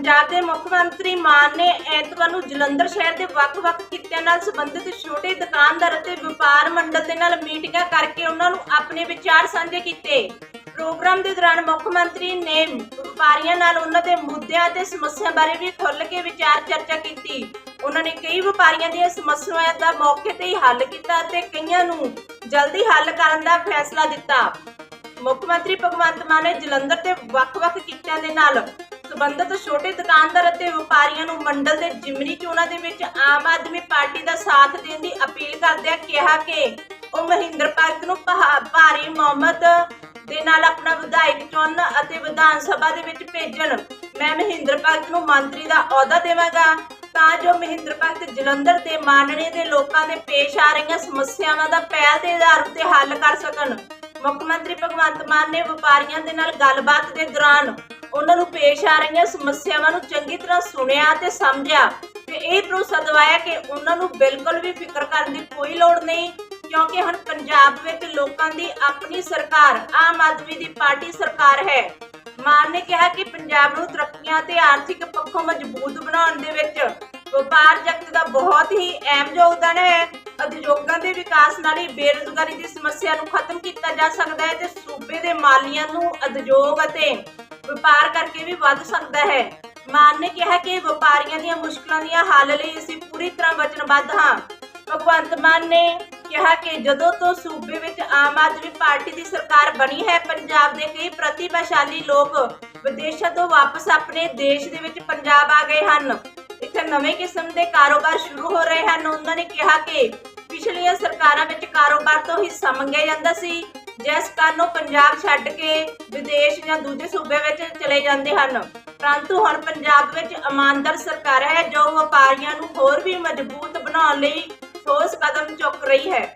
ਪੰਜਾਬ ਦੇ ਮੁੱਖ ਮੰਤਰੀ ਮਾਨ ਨੇ ਐਤਵਾਰ ਨੂੰ ਜਲੰਧਰ ਸ਼ਹਿਰ ਦੇ ਵੱਖ-ਵੱਖ ਕਿੱਤਿਆਂ ਨਾਲ ਸੰਬੰਧਿਤ ਛੋਟੇ ਦੁਕਾਨਦਾਰ ਅਤੇ ਵਪਾਰ ਮੰਡਲ ਦੇ ਨਾਲ ਮੀਟਿੰਗਾਂ ਕਰਕੇ ਉਹਨਾਂ ਨੂੰ ਆਪਣੇ ਵਿਚਾਰ ਸਾਂਝੇ ਕੀਤੇ। ਪ੍ਰੋਗਰਾਮ ਦੇ ਦੌਰਾਨ ਮੁੱਖ ਮੰਤਰੀ ਨੇ ਵਪਾਰੀਆਂ ਨਾਲ ਉਹਨਾਂ ਦੇ ਮੁੱਦਿਆਂ ਅਤੇ ਸਮੱਸਿਆ ਬਾਰੇ ਵੀ ਖੁੱਲ੍ਹ ਕੇ ਵਿਚਾਰ ਚਰਚਾ ਕੀਤੀ। ਉਹਨਾਂ ਨੇ ਕਈ ਵਪਾਰੀਆਂ ਦੀਆਂ ਸਮੱਸਿਆਵਾਂ ਦਾ ਮੌਕੇ ਤੇ ਹੀ ਹੱਲ ਕੀਤਾ ਅਤੇ ਕਈਆਂ ਨੂੰ ਜਲਦੀ ਹੱਲ ਕਰਨ ਦਾ ਫੈਸਲਾ ਦਿੱਤਾ। ਮੁੱਖ ਮੰਤਰੀ ਭਗਵੰਤ ਮਾਨ ਨੇ ਜਲੰਧਰ ਤੇ ਵੱਖ-ਵੱਖ ਕਿੱਤਿਆਂ ਦੇ ਨਾਲ ਸਬੰਧਤ ਛੋਟੇ ਦੁਕਾਨਦਾਰ ਅਤੇ ਵਪਾਰੀਆਂ ਨੂੰ ਮੰਡਲ ਦੇ ਜਿਮਨੀ ਚੋਣਾਂ ਦੇ ਵਿੱਚ ਆਮ ਆਦਮੀ ਪਾਰਟੀ ਦਾ ਸਾਥ ਦੇਣ ਦੀ ਅਪੀਲ ਕਰਦਿਆਂ ਕਿਹਾ ਕਿ ਉਹ ਮਹਿੰਦਰ ਭਗਤ ਨੂੰ ਭਾਰੀ ਮੁਹੰਮਦ ਦੇ ਨਾਲ ਆਪਣਾ ਵਿਧਾਇਕ ਚੁਣਨ ਅਤੇ ਵਿਧਾਨ ਸਭਾ ਦੇ ਵਿੱਚ ਭੇਜਣ। ਮੈਂ ਮਹਿੰਦਰ ਭਗਤ ਨੂੰ ਮੰਤਰੀ ਦਾ ਅਹੁਦਾ ਦੇਵਾਂਗਾ। ਤਾਂ ਜੋ ਮਹਿੰਦਰ ਭਗਤ ਜਲੰਧਰ ਦੇ ਮਾਨਣੇ ਦੇ ਲੋਕਾਂ ਦੇ ਪੇਸ਼ ਆ ਰਹੀਆਂ ਸਮੱਸਿਆਵਾਂ ਦਾ ਪਹਿਲ ਦੇ ਆਧਾਰ ਉੱਤੇ ਹੱਲ ਕਰ ਸਕਣ। ਮੁੱਖ ਮੰਤਰੀ ਭਗਵੰਤ ਮਾਨ ਨੇ ਵਪਾਰੀਆਂ ਦੇ ਨਾਲ ਗੱਲਬਾਤ ਦੇ ਦੌਰਾਨ ਉਹਨਾਂ ਨੂੰ ਪੇਸ਼ ਆ ਰਹੀਆਂ ਸਮੱਸਿਆਵਾਂ ਨੂੰ ਚੰਗੀ ਤਰ੍ਹਾਂ ਸੁਣਿਆ ਤੇ ਸਮਝਿਆ ਤੇ ਇਹ ਭਰੋਸਾ ਦਿਵਾਇਆ ਕਿ ਉਹਨਾਂ ਨੂੰ ਬਿਲਕੁਲ ਵੀ ਫਿਕਰ ਕਰਨ ਦੀ ਕੋਈ ਲੋੜ ਨਹੀਂ, ਕਿਉਂਕਿ ਹੁਣ ਪੰਜਾਬ ਵਿੱਚ ਲੋਕਾਂ ਦੀ ਆਪਣੀ ਸਰਕਾਰ, ਆਮ ਆਦਮੀ ਦੀ ਪਾਰਟੀ ਸਰਕਾਰ ਹੈ। ਮਾਨ ਨੇ ਕਿਹਾ ਕਿ ਪੰਜਾਬ ਨੂੰ ਤਰੱਕੀਆਂ ਤੇ ਆਰਥਿਕ ਪੱਖੋਂ ਮਜ਼ਬੂਤ ਬਣਾਉਣ ਦੇ ਵਿੱਚ ਵਪਾਰ ਜਗਤ ਦਾ ਬਹੁਤ ਹੀ ਅਹਿਮ ਯੋਗਦਾਨ ਹੈ। ਉਦਯੋਗਾਂ ਦੇ ਵਿਕਾਸ ਨਾਲ ਹੀ ਬੇਰੁਜ਼ਗਾਰੀ ਦੀ ਸਮੱਸਿਆ ਨੂੰ ਖਤਮ ਕੀਤਾ ਜਾ ਸਕਦਾ ਹੈ ਤੇ ਸੂਬੇ ਦੇ ਮਾਲੀਆਂ ਨੂੰ ਉਦਯੋਗ ਅਤੇ ਵਪਾਰ ਕਰਕੇ ਵੀ ਵੱਧ ਸਕਦਾ ਹੈ। ਮਾਨ ਨੇ ਕਿਹਾ ਕਿ ਵਪਾਰੀਆਂ ਦੀਆਂ ਮੁਸ਼ਕਲਾਂ ਦੀਆਂ ਹੱਲ ਲਈ ਅਸੀਂ ਪੂਰੀ ਤਰ੍ਹਾਂ ਵਚਨਬੱਧ ਹਾਂ। ਭਗਵੰਤ ਮਾਨ ਨੇ ਕਿਹਾ ਕਿ ਜਦੋਂ ਤੋਂ ਸੂਬੇ ਵਿੱਚ ਆਮ ਆਦਮੀ ਪਾਰਟੀ ਦੀ ਸਰਕਾਰ ਬਣੀ ਹੈ, ਪੰਜਾਬ ਦੇ ਕਈ ਪ੍ਰਤਿਭਾਸ਼ਾਲੀ ਲੋਕ ਵਿਦੇਸ਼ਾਂ ਤੋਂ ਵਾਪਸ ਆਪਣੇ ਦੇਸ਼ ਦੇ ਵਿੱਚ ਪੰਜਾਬ ਆ ਗਏ ਹਨ। ਇੱਥੇ ਨਵੇਂ ਕਿਸਮ ਦੇ ਕਾਰੋਬਾਰ ਸ਼ੁਰੂ ਹੋ ਰਹੇ ਹਨ। ਉਹਨਾਂ ਨੇ ਕਿਹਾ ਕਿ ਪਿਛਲੀਆਂ ਸਰਕਾਰਾਂ ਵਿੱਚ ਕਾਰੋਬਾਰ ਤੋਂ ਹਿੱਸਾ ਮੰਗਿਆ ਜਾਂਦਾ ਸੀ। ਜਿਸ ਕਾਰਨ ਉਹ ਪੰਜਾਬ ਛੱਡ ਕੇ ਵਿਦੇਸ਼ ਜਾਂ ਦੂਜੇ ਸੂਬੇ ਵਿੱਚ ਚਲੇ ਜਾਂਦੇ ਹਨ। ਪਰੰਤੂ ਹੁਣ ਪੰਜਾਬ ਵਿੱਚ ਇਮਾਨਦਾਰ ਸਰਕਾਰ ਹੈ ਜੋ ਵਪਾਰੀਆਂ ਨੂੰ ਹੋਰ ਵੀ ਮਜ਼ਬੂਤ ਬਣਾਉਣ ਲਈ ਠੋਸ ਕਦਮ ਚੁੱਕ ਰਹੀ ਹੈ।